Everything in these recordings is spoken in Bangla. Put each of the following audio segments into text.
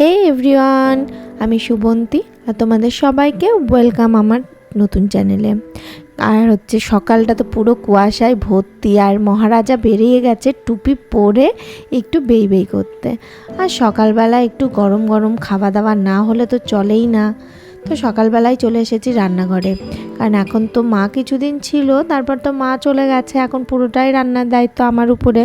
হে এভরিওয়ান আমি শুভন্তী আর তোমাদের সবাইকে ওয়েলকাম আমার নতুন চ্যানেলে আর হচ্ছে সকালটা তো পুরো কুয়াশায় ভর্তি আর মহারাজা বেরিয়ে গেছে টুপি পরে একটু বেই বেই করতে। আর সকালবেলা একটু গরম গরম খাওয়া দাওয়া না হলে তো চলেই না। তো সকালবেলায় চলে এসেছি রান্নাঘরে। কারণ এখন তো মা কিছুদিন ছিল, তারপর তো মা চলে গেছে। এখন পুরোটাই রান্নার দায়িত্ব আমার উপরে,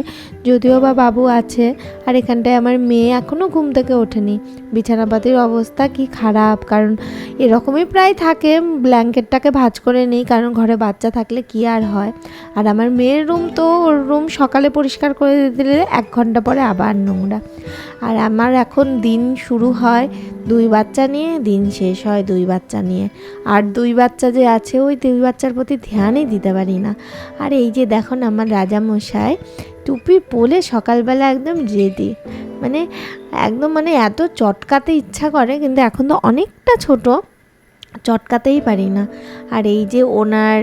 যদিও বা বাবু আছে। আর এখানটায় আমার মেয়ে এখনও ঘুম থেকে ওঠেনি। বিছানাপাতির অবস্থা কি খারাপ, কারণ এরকমই প্রায় থাকে, ব্ল্যাঙ্কেটটাকে ভাঁজ করে নিই, কারণ ঘরে বাচ্চা থাকলে কি আর হয়। আর আমার মেয়ের রুম তো, ওর রুম সকালে পরিষ্কার করে দিলে এক ঘণ্টা পরে আবার নোংরা। আর আমার এখন দিন শুরু হয় দুই বাচ্চা নিয়ে, দিন শেষ হয় দুই বাচ্চা নিয়ে। আর দুই বাচ্চা যে আছে, ওই দুই বাচ্চার প্রতি ধ্যানই দিতে পারি না। আর এই যে দেখুন আমার রাজামশাই, টুপি পরে সকালবেলা একদম রেডি মানে একদম মানে এত চটকাতে ইচ্ছা করে, কিন্তু এখন তো অনেকটা ছোট, চটকাতেই পারি না। আর এই যে ওনার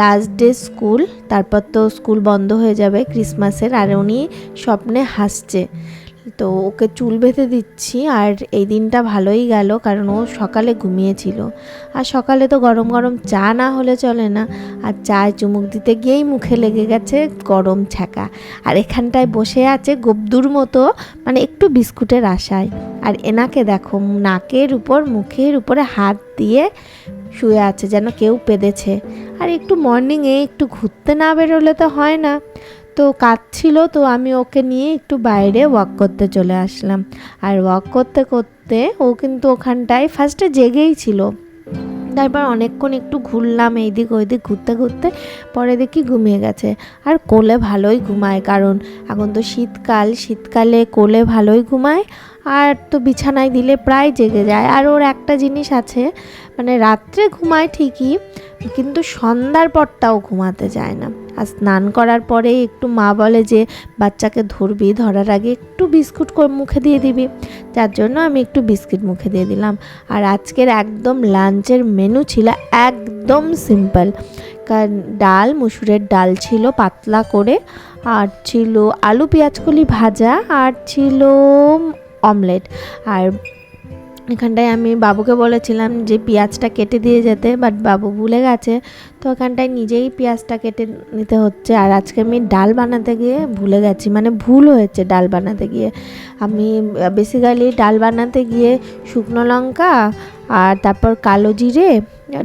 লাস্ট ডে স্কুল তারপর তো স্কুল বন্ধ হয়ে যাবে ক্রিসমাসের আর উনি স্বপ্নে হাসছে। তো ওকে চুল বেঁধে দিচ্ছি আর এই দিনটা ভালোই গেল কারণ ও সকালে ঘুমিয়েছিল। আর সকালে তো গরম গরম চা না হলে চলে না। আর চায় চুমুক দিতে গিয়েই মুখে লেগে গেছে গরম ছ্যাঁকা। আর এখানটায় বসে আছে গবদুর মতো মানে একটু বিস্কুটের আশায়। আর এনাকে দেখো, নাকের উপর, মুখের উপরে হাত দিয়ে শুয়ে আছে যেন কেউ পেদেছে। আর একটু মর্নিংয়ে একটু ঘুরতে না বেরোলে তো হয় না। তো কাঁদছিল, তো আমি ওকে নিয়ে একটু বাইরে ওয়াক করতে চলে আসলাম। আর ওয়াক করতে করতে ও কিন্তু ওখানটায় ফার্স্টে জেগেই ছিল। তারপর অনেকক্ষণ একটু ঘুরলাম এইদিক ওইদিক ঘুরতে ঘুরতে, পরে দেখি ঘুমিয়ে গেছে। আর কোলে ভালোই ঘুমায়, কারণ এখন তো শীতকাল, শীতকালে কোলে ভালোই ঘুমায়, আর তো বিছানায় দিলে প্রায় জেগে যায়। আর ওর একটা জিনিস আছে মানে রাত্রে ঘুমায় ঠিকই কিন্তু সন্ধ্যার পরটাও ঘুমাতে যায় না। আর স্নান করার পরে একটু মা বলে যে, বাচ্চাকে ধরবি, ধরার আগে একটু বিস্কুট মুখে দিয়ে দিবি। যার জন্য আমি একটু বিস্কিট মুখে দিয়ে দিলাম। আর আজকের একদম লাঞ্চের মেনু ছিল একদম সিম্পল। কারণ ডাল, মুসুরের ডাল ছিল পাতলা করে, আর ছিল আলু পেঁয়াজকলি ভাজা, আর ছিল অমলেট। আর এখানটায় আমি বাবুকে বলেছিলাম যে পেঁয়াজটা কেটে দিয়ে যেতে বাট বাবু ভুলে গেছে। তো ওখানটায় নিজেই পেঁয়াজটা কেটে নিতে হচ্ছে। আর আজকে আমি ডাল বানাতে গিয়ে ভুলে গেছি মানে ভুল হয়েছে ডাল বানাতে গিয়ে। আমি বেসিক্যালি ডাল বানাতে গিয়ে শুকনো লঙ্কা আর তারপর কালো জিরে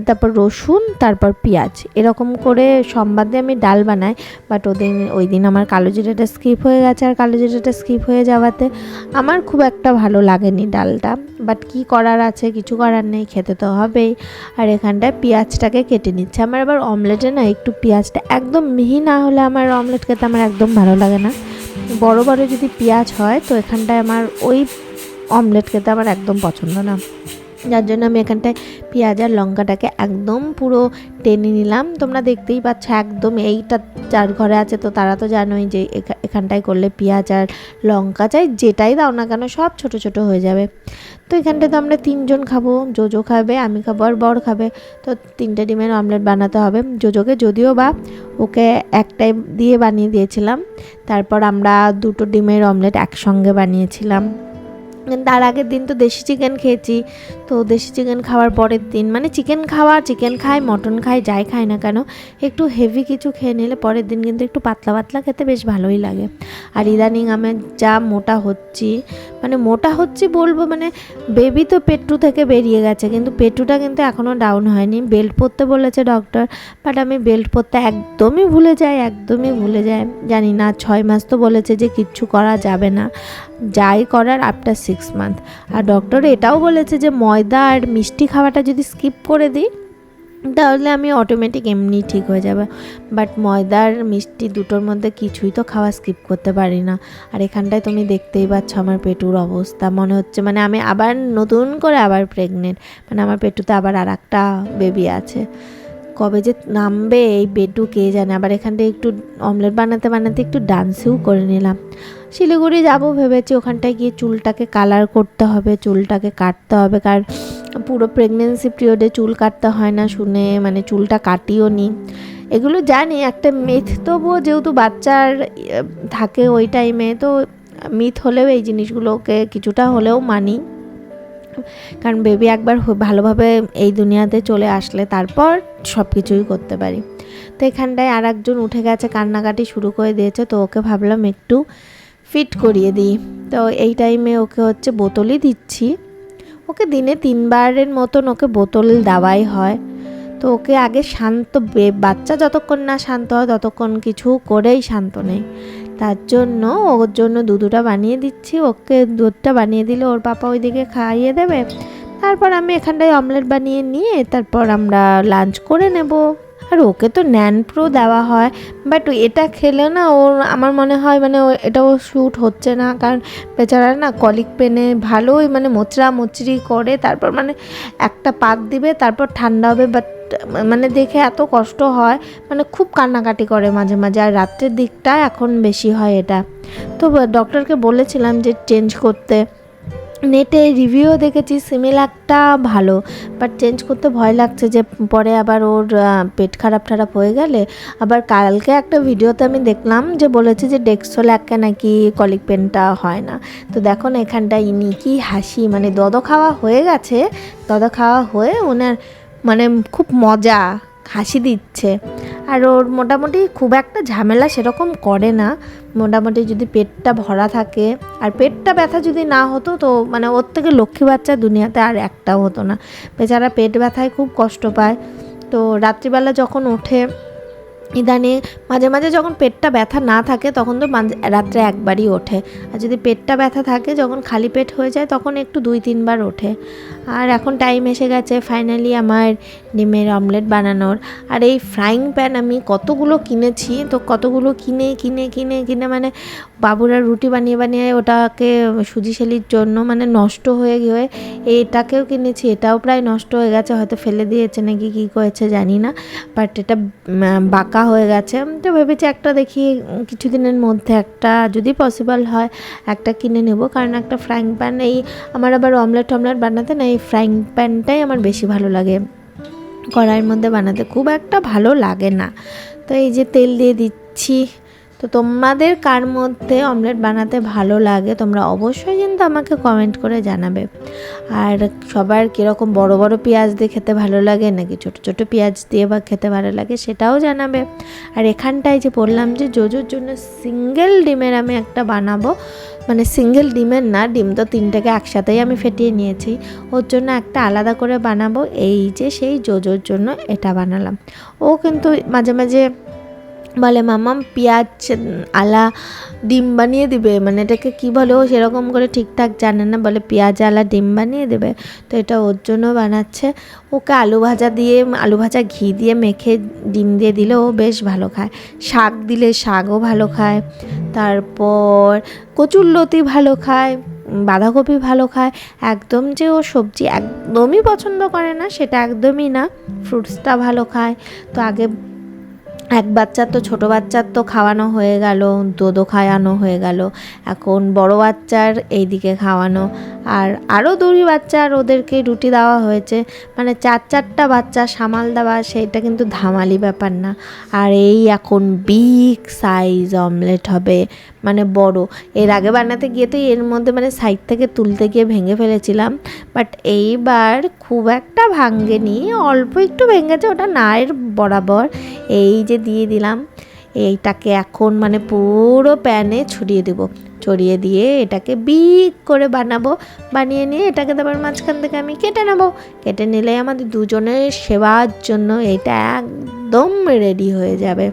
তারপর রসুন, তারপর পেঁয়াজ, এরকম করে সম্বাদে আমি ডাল বানাই। বাট ওদিন ওই দিন আমার কালো জিরেটা স্কিপ হয়ে গেছে। আর কালো জিরেটা স্কিপ হয়ে যাওয়াতে আমার খুব একটা ভালো লাগেনি ডালটা। বাট কি করার আছে? কিছু করার নেই, খেতে তো হবেই। আর এখানটায় পেঁয়াজটাকে কেটে নিচ্ছে। আমার আবার অমলেটে না একটু পেঁয়াজটা একদম মিহি না হলে আমার অমলেট খেতে আমার একদম ভালো লাগে না। বড় বড় যদি পেঁয়াজ হয়, তো এখানটায় আমার ওই অমলেট খেতে আমার একদম পছন্দ না। যার জন্য আমি এখানটায় পেঁয়াজ আর লঙ্কাটাকে একদম পুরো টেনে নিলাম। তোমরা দেখতেই পাচ্ছ একদম এইটা যার ঘরে আছে তো তারা তো জানোই যে এখানটায় করলে পেঁয়াজ আর লঙ্কা চাই যেটাই দাও না কেন সব ছোট ছোট হয়ে যাবে। তো এখানটায় তো আমরা তিনজন খাব, জোজো খাবে, আমি খাব আর বর খাবে। তো তিনটে ডিমের অমলেট বানাতে হবে। জোজোকে যদিও বা ওকে একটাই দিয়ে বানিয়ে দিয়েছিলাম, তারপর আমরা দুটো ডিমের অমলেট একসঙ্গে বানিয়েছিলাম। তার আগের দিন তো দেশি চিকেন খেয়েছি। তো দেশি চিকেন খাওয়ার পরের দিন মানে চিকেন খাওয়া চিকেন খাই মটন খাই, যাই খাই না কেন, একটু হেভি কিছু খেয়ে নিলে পরের দিন কিন্তু একটু পাতলা পাতলা খেতে বেশ ভালোই লাগে। আর ইদানিং আমি যা মোটা হচ্ছি মানে মোটা হচ্ছে বলব মানে বেবি তো পেট্টু থেকে বেরিয়ে গেছে, কিন্তু পেট্টুটা কিন্তু এখনও ডাউন হয়নি। বেল্ট পরতে বলেছে ডক্টর বাট আমি বেল্ট পরতে একদমই ভুলে যাই, একদমই ভুলে যাই, জানি না, ছয় মাস তো বলেছে যে কিচ্ছু করা যাবে না। যাই করার আফটার সিক্স মান্থ আর ডক্টর এটাও বলেছে যে ময়দা আর মিষ্টি খাওয়াটা যদি স্কিপ করে দিই তাহলে আমি অটোমেটিক এমনি ঠিক হয়ে যাবে। বাট ময়দার মিষ্টি দুটোর মধ্যে কিছুই তো খাওয়া স্কিপ করতে পারি না। আর এখানটায় তুমি দেখতেই পাচ্ছ আমার পেটুর অবস্থা। মনে হচ্ছে মানে আমি আবার নতুন করে আবার প্রেগনেন্ট মানে আমার পেটুতে আবার আর একটা বেবি আছে। কবে যে নামবে এই বেডু কে জানে? আবার এখানটায় একটু অমলেট বানাতে বানাতে একটু ডান্সেও করে নিলাম। শিলিগুড়ি যাব ভেবেছি। ওখানটায় গিয়ে চুলটাকে কালার করতে হবে, চুলটাকে কাটতে হবে। কারণ পুরো প্রেগনেন্সি পিরিয়ডে চুল কাটতে হয় না শুনে মানে চুলটা কাটিও নি। এগুলো জানি, একটা মিথ তবুও যেহেতু বাচ্চার থাকে ওই টাইমে তো মিথ হলেও এই জিনিসগুলোকে কিছুটা হলেও মানি। কারণ বেবি একবার ভালোভাবে এই দুনিয়াতে চলে আসলে তারপর সব কিছুই করতে পারি। তো এখানটায় আর একজন উঠে গেছে, কান্নাকাটি শুরু করে দিয়েছে, তো ওকে ভাবলাম একটু ফিট করিয়ে দিই। তো এই টাইমে ওকে হচ্ছে বোতলই দিচ্ছি। ওকে দিনে তিনবারের মতন ওকে বোতল দেওয়াই হয়। তো ওকে আগে শান্ত বাচ্চা যতক্ষণ না শান্ত হয়, ততক্ষণ কিছু করেই শান্ত নেই। তার জন্য ওর জন্য দুধটা বানিয়ে দিচ্ছি। ওকে দুধটা বানিয়ে দিলে ওর পাপা ওইদিকে খাইয়ে দেবে। তারপর আমি এখানটায় অমলেট বানিয়ে নিয়ে তারপর আমরা লাঞ্চ করে নেব। আর ওকে তো ন্যান প্রো দেওয়া হয় বাট এটা খেলে না ওর, আমার মনে হয় মানে ও- এটাও শ্যুট হচ্ছে না, কারণ বেচারা না কলিক পেনে ভালোই মানে মোচড়া মোচড়ি করে, তারপর মানে একটা পাত দিবে, তারপর ঠান্ডা হবে বাট মানে দেখে এত কষ্ট হয় মানে খুব কান্নাকাটি করে মাঝে মাঝে, আর রাত্রের দিকটা এখন বেশি হয় এটা। তো ডক্টরকে বলেছিলাম যে চেঞ্জ করতে। নেটে রিভিউ দেখেছি সিমিলাকটা ভালো বাট চেঞ্জ করতে ভয় লাগছে যে পরে আবার ওর পেট খারাপ খারাপ হয়ে গেলে, আবার কালকে একটা ভিডিওতে আমি দেখলাম যে বলেছে যে ডেক্সোল্যাককে নাকি কলিক পেনটা হয় না। তো দেখো না এখানটা ইনি কি হাসি মানে দদ খাওয়া হয়ে গেছে দদ খাওয়া হয়ে ওনার মানে খুব মজা হাসি দিচ্ছে। আর ওর মোটামুটি খুব একটা ঝামেলা সেরকম করে না। মোটামুটি যদি পেটটা ভরা থাকে, আর পেটটা ব্যথা যদি না হতো তো মানে ওর থেকে লক্ষ্মী বাচ্চা দুনিয়াতে আর একটাও হতো না। বেচারা পেট ব্যথায় খুব কষ্ট পায়। তো রাত্রিবেলা যখন ওঠে ইদানিং মাঝে মাঝে যখন পেটটা ব্যথা না থাকে তখন তো রাত্রে একবারই ওঠে। আর যদি পেটটা ব্যথা থাকে যখন খালি পেট হয়ে যায় তখন একটু দুই তিনবার ওঠে। আর এখন টাইম এসে গেছে ফাইনালি আমার ডিমের অমলেট বানানোর। আর এই ফ্রাইং প্যান আমি কতগুলো কিনেছি তো কতগুলো কিনে কিনে কিনে কিনে মানে বাবুরা রুটি বানিয়ে বানিয়ে ওটাকে সুজিশালির জন্য মানে নষ্ট হয়ে গিয়ে এটাকেও কিনেছি এটাও প্রায় নষ্ট হয়ে গেছে হয়তো ফেলে দিয়েছে নাকি কী করেছে জানি না। বাট এটা উম, বাঁকা হয়ে গেছে। তো ভেবেছি একটা দেখি কিছুদিনের মধ্যে একটা যদি পসিবল হয় একটা কিনে নেব। কারণ একটা ফ্রাইং প্যান এই আমার আবার অমলেট টমলেট বানাতে না এই ফ্রাইং প্যানটাই আমার বেশি ভালো লাগে। কড়াইয়ের মধ্যে বানাতে খুব একটা ভালো লাগে না। তো এই যে তেল দিয়ে দিচ্ছি তো তোমাদের কার মধ্যে অমলেট বানাতে ভালো লাগে, তোমরা অবশ্যই কিন্তু আমাকে কমেন্ট করে জানাবে। আর সবার কীরকম বড় বড় পেঁয়াজ দিয়ে খেতে ভালো লাগে, নাকি ছোট ছোট পেঁয়াজ দিয়ে বা খেতে ভালো লাগে, সেটাও জানাবে। আর এখানটায় যে বললাম যে জোজোর জন্য সিঙ্গেল ডিমের আমি একটা বানাবো। মানে সিঙ্গেল ডিমের না, ডিম তো তিনটাকে একসাথেই আমি ফেটিয়ে নিয়েছি। ওর জন্য একটা আলাদা করে বানাবো, এই যে সেই জোজোর জন্য এটা বানালাম। ও কিন্তু মাঝে মাঝে বলে মামাম পেঁয়াজ, আলা, ডিম বানিয়ে দিবে। মানে এটাকে কী বলে? ও সেরকম করে ঠিকঠাক জানে না। বলে, পেঁয়াজ, আলা, ডিম বানিয়ে দেবে। তো এটা ওর জন্য বানাচ্ছে। ওকে আলু ভাজা দিয়ে, আলু ভাজা ঘি দিয়ে মেখে ডিম দিয়ে দিলে ও বেশ ভালো খায়। শাক দিলে শাকও ভালো খায়। তারপর কচুর লতি ভালো খায়, বাঁধাকপি ভালো খায়। একদম যে ও সবজি একদমই পছন্দ করে না, সেটা একদমই না। ফ্রুটসটা ভালো খায়। তো আগে এক বাচ্চার তো ছোটো বাচ্চার তো খাওয়ানো হয়ে গেল দোদো খাওয়ানো হয়ে গেল। এখন বড় বাচ্চার এইদিকে খাওয়ানো। আর আরও দুই বাচ্চার ওদেরকে রুটি দেওয়া হয়েছে। মানে চার চারটা বাচ্চা সামাল দেওয়া, সেইটা কিন্তু ধামালি ব্যাপার না। আর এই এখন বিগ সাইজ অমলেট হবে। মানে বড়। এর আগে বানাতে গিয়ে তো এর মধ্যে মানে সাইড থেকে তুলতে গিয়ে ভেঙে ফেলেছিলাম। বাট এইবার খুব একটা ভাঙ্গেনি অল্প একটু ভেঙেছে, ওটা নায়ের বরাবর। এই যে দিয়ে দিলাম, এইটাকে এখন মানে পুরো প্যানে ছড়িয়ে দেব। ছড়িয়ে দিয়ে এটাকে বিগ করে বানাবো। বানিয়ে নিয়ে এটাকে তারপর মাঝখান থেকে আমি কেটে নেব। কেটে নিলে আমাদের দুজনের সেবার জন্য এটা একদম রেডি হয়ে যাবে।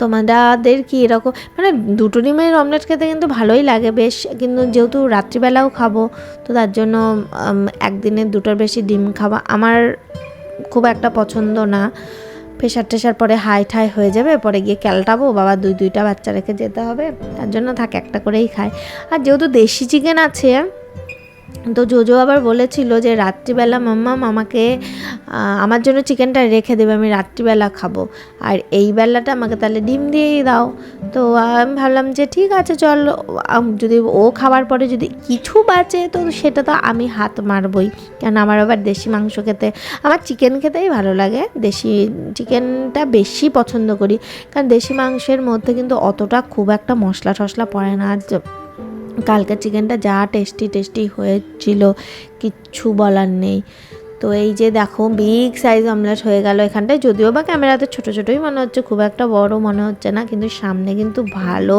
তোমাদের কি এরকম মানে দুটো ডিমের অমলেট খেতে কিন্তু ভালোই লাগে বেশ, কিন্তু যেহেতু রাত্রিবেলাও খাব, তো তার জন্য একদিনে দুটোর বেশি ডিম খাওয়া আমার খুব একটা পছন্দ না। প্রেশার টেশার পরে হাই ঠাই হয়ে যাবে, পরে গিয়ে ক্যালটাবো, বাবা দুই দুইটা বাচ্চা রেখে যেতে হবে। তার জন্য থাকে একটা করেই খায়। আর যেহেতু দেশি চিকেন আছে তো জোজো আবার বলেছিল যে রাত্রিবেলা মাম্মাম আমাকে আমার জন্য চিকেনটা রেখে দেবে, আমি রাত্রিবেলা খাব। আর এই বেলাটা আমাকে তাহলে ডিম দিয়েই দাও। তো আমি ভাবলাম যে ঠিক আছে, চল যদি ও খাওয়ার পরে যদি কিছু বাঁচে, তো সেটা তো আমি হাত মারবই। কেন আমার আবার দেশি মাংস খেতে, আমার চিকেন খেতেই ভালো লাগে। দেশি চিকেনটা বেশি পছন্দ করি। কারণ দেশি মাংসের মধ্যে কিন্তু অতটা খুব একটা মশলা টশলা পড়ে না। আর কালকে চিকেনটা যা টেস্টি টেস্টি হয়েছিল কিচ্ছু বলার নেই। তো এই যে দেখো বিগ সাইজ অমলেট হয়ে গেল এখানটায়। যদিও বা ক্যামেরাতে ছোট ছোটোই মনে হচ্ছে খুব একটা বড় মনে হচ্ছে না কিন্তু সামনে কিন্তু ভালো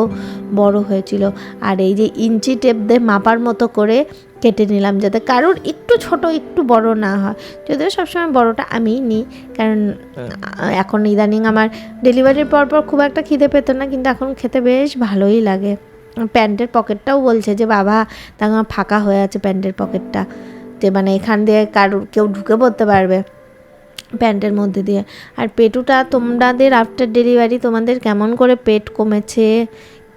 বড় হয়েছিল। আর এই যে ইঞ্চি টেপ দিয়ে মাপার মতো করে কেটে নিলাম যাতে কারোর একটু ছোট একটু বড় না হয়। যদিও সবসময় বড়টা আমিই নিই কারণ এখন ইদানিং আমার ডেলিভারির পর পর খুব একটা খিদে পেতো না কিন্তু এখন খেতে বেশ ভালোই লাগে। প্যান্টের পকেটটাও বলছে যে, বাবা তা ফাঁকা হয়ে আছে প্যান্টের পকেটটা। যে মানে এখান দিয়ে কারোর কেউ ঢুকে পড়তে পারবে প্যান্টের মধ্যে দিয়ে। আর পেটুটা তোমাদের আফটার ডেলিভারি তোমাদের কেমন করে পেট কমেছে?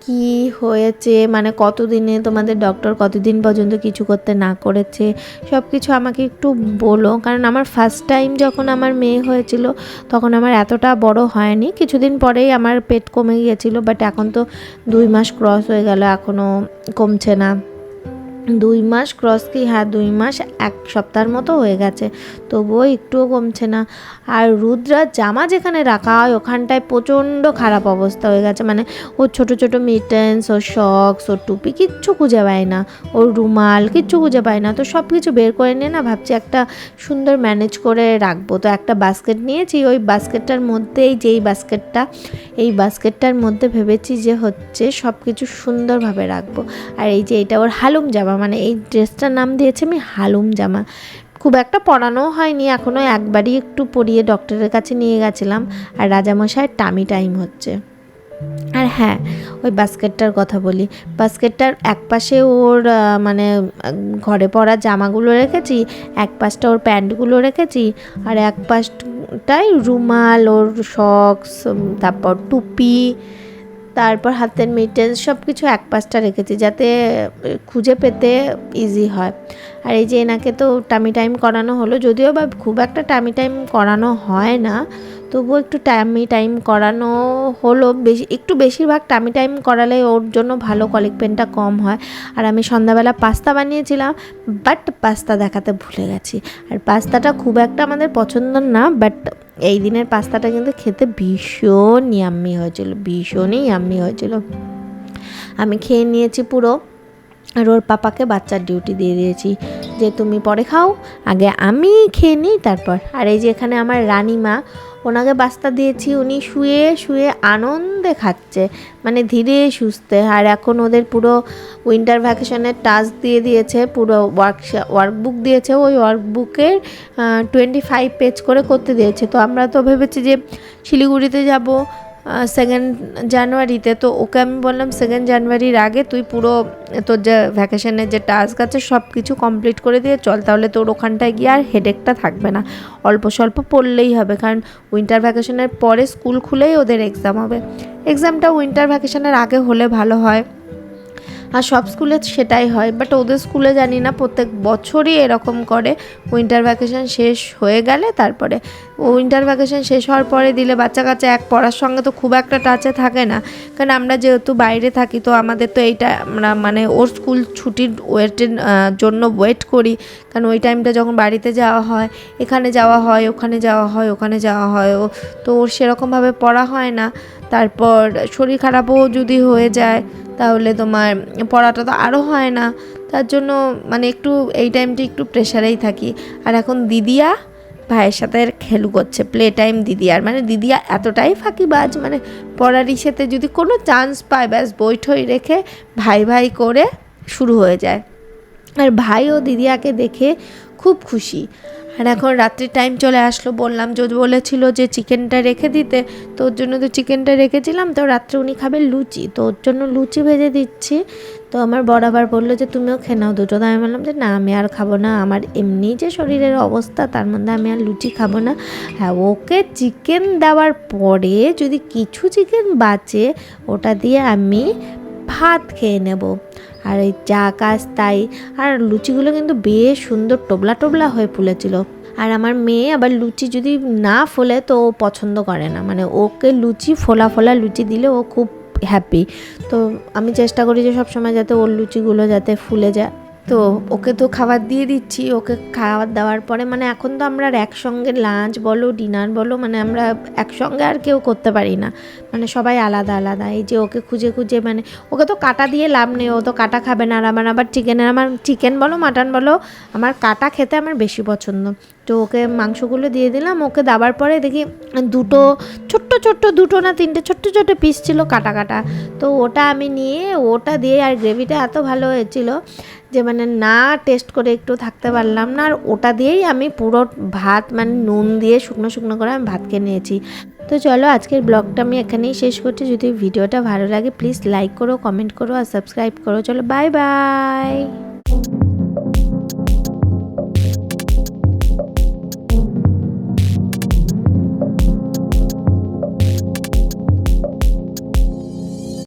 কি হয়েছে? মানে কতদিনে তোমাদের ডক্টর কতদিন পর্যন্ত কিছু করতে না করেছে? সব কিছু আমাকে একটু বলো। কারণ আমার ফার্স্ট টাইম যখন আমার মেয়ে হয়েছিল, তখন আমার এতটা বড় হয়নি। কিছুদিন পরেই আমার পেট কমে গিয়েছিল বাট এখন তো দুই মাস ক্রস হয়ে গেল এখনও কমছে না। দুই মাস ক্রস কি? হ্যাঁ দুই মাস, এক সপ্তাহের মতো হয়ে গেছে। তবুও একটুও কমছে না। আর রুদ্রার জামা যেখানে রাখা হয়, ওখানটায় প্রচণ্ড খারাপ অবস্থা হয়ে গেছে। মানে ওর ছোটো ছোটো মিটেন্স ওর শক্স ওর টুপি কিচ্ছু খুঁজে পায় না। ওর রুমাল কিচ্ছু খুঁজে পায় না। তো সব কিছু বের করে নিয়ে না ভাবছি একটা সুন্দর ম্যানেজ করে রাখব। তো একটা বাস্কেট নিয়েছি। ওই বাস্কেটটার মধ্যেই, যেই বাস্কেটটা এই বাস্কেটটার মধ্যে ভেবেছি যে হচ্ছে সব কিছু সুন্দরভাবে রাখব। আর এই যে এটা ওর হালুম জামা মানে এই ড্রেসটার নাম দিয়েছে আমি হালুম জামা। খুব একটা পরানো হয়নি এখনও একবারই একটু পরিয়ে ডক্টরের কাছে নিয়ে গেছিলাম আর রাজামশাইয়ের টামি টাইম হচ্ছে। আর হ্যাঁ ওই বাস্কেটটার কথা বলি। বাস্কেটটার এক পাশে ওর মানে ঘরে পরা জামাগুলো রেখেছি এক পাশটা ওর প্যান্টগুলো রেখেছি আর এক পাশটাই রুমাল, ওর শক্স তারপর টুপি তারপর হাতের মিটেন্স সব কিছু এক পাশটা রেখেছি যাতে খুঁজে পেতে ইজি হয়। আর এই যে এনাকে তো টামি টাইম করানো হলো, যদিও বা খুব একটা টামি টাইম করানো হয় না, তবুও একটু টামি টাইম করানো হলো। বেশি, একটু বেশিরভাগ টামি টাইম করালে ওর জন্য ভালো কলিক পেনটা কম হয়। আর আমি সন্ধ্যাবেলা পাস্তা বানিয়েছিলাম বাট পাস্তা দেখাতে ভুলে গেছি। আর পাস্তাটা খুব একটা আমাদের পছন্দ না বাট এই দিনের পাস্তাটা কিন্তু খেতে ভীষণ ইয়াম্মি হয়েছিল, ভীষণই ইয়াম্মি হয়েছিল। আমি খেয়ে নিয়েছি পুরো, আর ওর পাপাকে বাচ্চার ডিউটি দিয়ে দিয়েছি যে, তুমি পরে খাও, আগে আমি খেয়ে নিই, তারপর। আর এই যে এখানে আমার রানিমা ওনাকে বাস্তা দিয়েছি, উনি শুয়ে শুয়ে আনন্দে খাচ্ছে মানে ধীরে সুস্থে। আর এখন ওদের পুরো উইন্টার ভ্যাকেশনের টাস্ক দিয়ে দিয়েছে, পুরো ওয়ার্ক ওয়ার্কবুক দিয়েছে, ওই ওয়ার্কবুকের টোয়েন্টি ফাইভ পেজ করে করতে দিয়েছে। তো আমরা তো ভেবেছি যে শিলিগুড়িতে যাব সেকেন্ড জানুয়ারিতে। তো ওকে আমি বললাম সেকেন্ড জানুয়ারির আগে তুই পুরো তোর যে ভ্যাকেশনের যে টাস্ক আছে সব কিছু কমপ্লিট করে দিয়ে চল। তাহলে তোর ওখানটায় গিয়ে আর হেডেকটা থাকবে না। অল্প স্বল্প পড়লেই হবে, কারণ উইন্টার ভ্যাকেশনের পরে স্কুল খুলেই ওদের এক্সাম হবে। এক্সামটা উইন্টার ভ্যাকেশনের আগে হলে ভালো হয়। আর সব স্কুলে সেটাই হয় বাট ওদের স্কুলে জানি না, প্রত্যেক বছরই এরকম করে। উইন্টার ভ্যাকেশন শেষ হয়ে গেলে তারপরে উইন্টার ভ্যাকেশন শেষ হওয়ার পরে দিলে বাচ্চা কাচ্চা এক পড়ার সঙ্গে তো খুব একটা টাচে থাকে না। কারণ আমরা যেহেতু বাইরে থাকি, তো আমাদের তো এইটা আমরা মানে ওর স্কুল ছুটির ওয়েটের জন্য ওয়েট করি। কারণ ওই টাইমটা যখন বাড়িতে যাওয়া হয়, এখানে যাওয়া হয়, ওখানে যাওয়া হয়, ওখানে যাওয়া হয়, ও, তো ওর সেরকমভাবে পড়া হয় না। তারপর শরীর খারাপও যদি হয়ে যায়, তাহলে তোমার পড়াটা তো আরও হয় না। তার জন্য মানে একটু এই টাইমটা একটু প্রেশারেই থাকি। আর এখন দিদিয়া ভাইয়ের সাথে খেলু করছে প্লে টাইম দিদিয়ার। মানে দিদিয়া এতটাই ফাঁকিবাজ মানে পড়ার ইসেতে যদি কোনো চান্স পায়, ব্যাস বৈঠই রেখে ভাই ভাই করে শুরু হয়ে যায়। আর ভাই ও দিদিয়াকে দেখে খুব খুশি। আর এখন রাত্রির টাইম চলে আসলো, বললাম, যদি বলেছিল যে চিকেনটা রেখে দিতে তো ওর জন্য তো চিকেনটা রেখেছিলাম, তো রাত্রে উনি খাবে লুচি। তো ওর জন্য লুচি ভেজে দিচ্ছি। তো আমার বরাবর বলল যে, তুমিও খেয়ে নাও দুটো। আমি বললাম যে, না, আমি আর খাব না। আমার এমনি যে শরীরের অবস্থা, তার মধ্যে আমি আর লুচি খাব না। হ্যাঁ ওকে চিকেন দেওয়ার পরে যদি কিছু চিকেন বাঁচে, ওটা দিয়ে আমি ভাত খেয়ে নেব। আর এই চা কাজ তাই। আর লুচিগুলো কিন্তু বেশ সুন্দর টোবলা টোবলা হয়ে ফুলেছিল। আর আমার মেয়ে আবার লুচি যদি না ফোলে তো ও পছন্দ করে না। মানে ওকে লুচি, ফোলা ফোলা লুচি দিলে ও খুব হ্যাপি তো আমি চেষ্টা করি যে সবসময় যাতে ওর লুচিগুলো যাতে ফুলে যায়। তো ওকে তো খাবার দিয়ে দিচ্ছি, ওকে খাবার দেওয়ার পরে মানে এখন তো আমরা আর একসঙ্গে লাঞ্চ বলো ডিনার বলো মানে আমরা একসঙ্গে আর কেউ করতে পারি না। মানে সবাই আলাদা আলাদা। এই যে ওকে খুঁজে খুঁজে মানে ওকে তো কাটা দিয়ে লাভ নেই, ও তো কাটা খাবে না। আর আমার আবার চিকেনের আমার চিকেন বলো মাটন বলো, আমার কাটা খেতে আমার বেশি পছন্দ। তো ওকে মাংসগুলো দিয়ে দিলাম, ওকে দেওয়ার পরে দেখি দুটো ছোট্ট ছোট্ট দুটো না তিনটে ছোট্ট ছোট্ট পিস ছিল কাটা কাটা। তো ওটা আমি নিয়ে ওটা দিয়ে আর গ্রেভিটা এত ভালো হয়েছিল যে মানে না টেস্ট করে একটু থাকতে পারলাম না, আর ওটা দিয়েই আমি পুরো ভাত মানে নুন দিয়ে শুকনো শুকনো করে আমি ভাত খেয়ে নিয়েছি। তো চলো আজকের ব্লগটা আমি এখানেই শেষ করছি, যদি ভিডিওটা ভালো লাগে প্লিজ লাইক করো কমেন্ট করো আর সাবস্ক্রাইব করো। চলো বাই বাই